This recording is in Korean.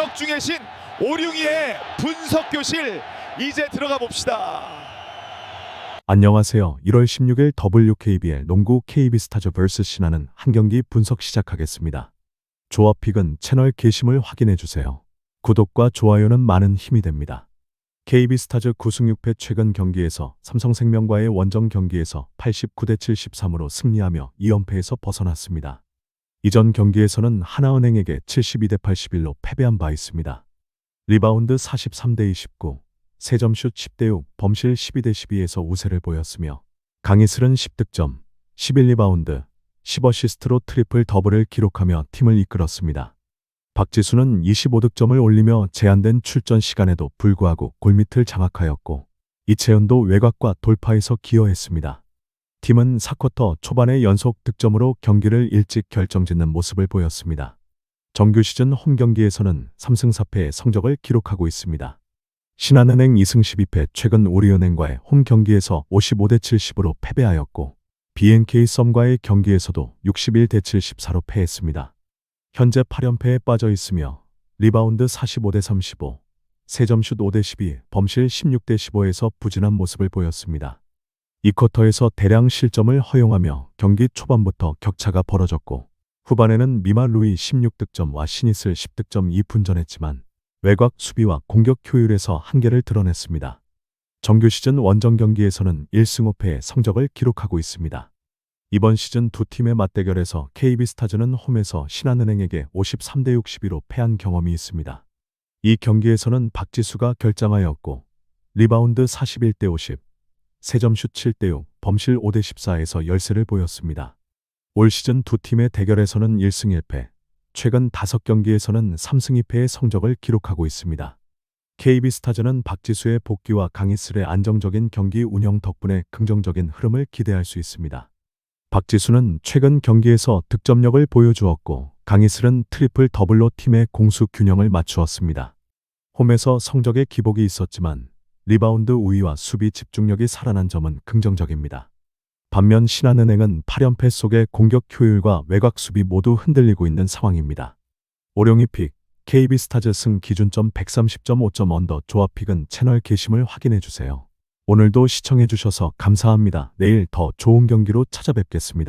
역 중의 신 오룡이의 분석 교실 이제 들어가 봅시다. 안녕하세요. 1월 16일 WKBL 농구 KB스타즈 vs 신화는 한 경기 분석 시작하겠습니다. 조합픽은 채널 게시물 확인해 주세요. 구독과 좋아요는 많은 힘이 됩니다. KB스타즈 9승 6패 최근 경기에서 삼성생명과의 원정 경기에서 89대 73으로 승리하며 2연패에서 벗어났습니다. 이전 경기에서는 하나은행에게 72대 81로 패배한 바 있습니다. 리바운드 43대 29, 세점슛 10대 6, 범실 12대 12에서 우세를 보였으며 강희슬은 10득점, 11리바운드, 10어시스트로 트리플 더블을 기록하며 팀을 이끌었습니다. 박지수는 25득점을 올리며 제한된 출전 시간에도 불구하고 골밑을 장악하였고 이채연도 외곽과 돌파에서 기여했습니다. 팀은 4쿼터 초반에 연속 득점으로 경기를 일찍 결정짓는 모습을 보였습니다. 정규 시즌 홈 경기에서는 3승 4패의 성적을 기록하고 있습니다. 신한은행 2승 12패 최근 우리은행과의 홈 경기에서 55대 70으로 패배하였고 BNK 썸과의 경기에서도 61대 74로 패했습니다. 현재 8연패에 빠져 있으며 리바운드 45대 35, 세점슛 5대 12, 범실 16대 15에서 부진한 모습을 보였습니다. 이 쿼터에서 대량 실점을 허용하며 경기 초반부터 격차가 벌어졌고 후반에는 미마 루이 16득점과 시니슬 10득점 2분전했지만 외곽 수비와 공격 효율에서 한계를 드러냈습니다. 정규 시즌 원정 경기에서는 1승 5패의 성적을 기록하고 있습니다. 이번 시즌 두 팀의 맞대결에서 KB스타즈는 홈에서 신한은행에게 53대 62로 패한 경험이 있습니다. 이 경기에서는 박지수가 결장하였고 리바운드 41대 50, 세점슛 7대 6, 범실 5대 14에서 열세를 보였습니다. 올 시즌 두 팀의 대결에서는 1승 1패, 최근 5경기에서는 3승 2패의 성적을 기록하고 있습니다. KB스타즈는 박지수의 복귀와 강희슬의 안정적인 경기 운영 덕분에 긍정적인 흐름을 기대할 수 있습니다. 박지수는 최근 경기에서 득점력을 보여주었고 강희슬은 트리플 더블로 팀의 공수 균형을 맞추었습니다. 홈에서 성적의 기복이 있었지만 리바운드 우위와 수비 집중력이 살아난 점은 긍정적입니다. 반면 신한은행은 8연패 속에 공격 효율과 외곽 수비 모두 흔들리고 있는 상황입니다. 오룡이 픽, KB스타즈 승 기준점 130.5점 언더 조합픽은 채널 게시물 확인해 주세요. 오늘도 시청해 주셔서 감사합니다. 내일 더 좋은 경기로 찾아뵙겠습니다.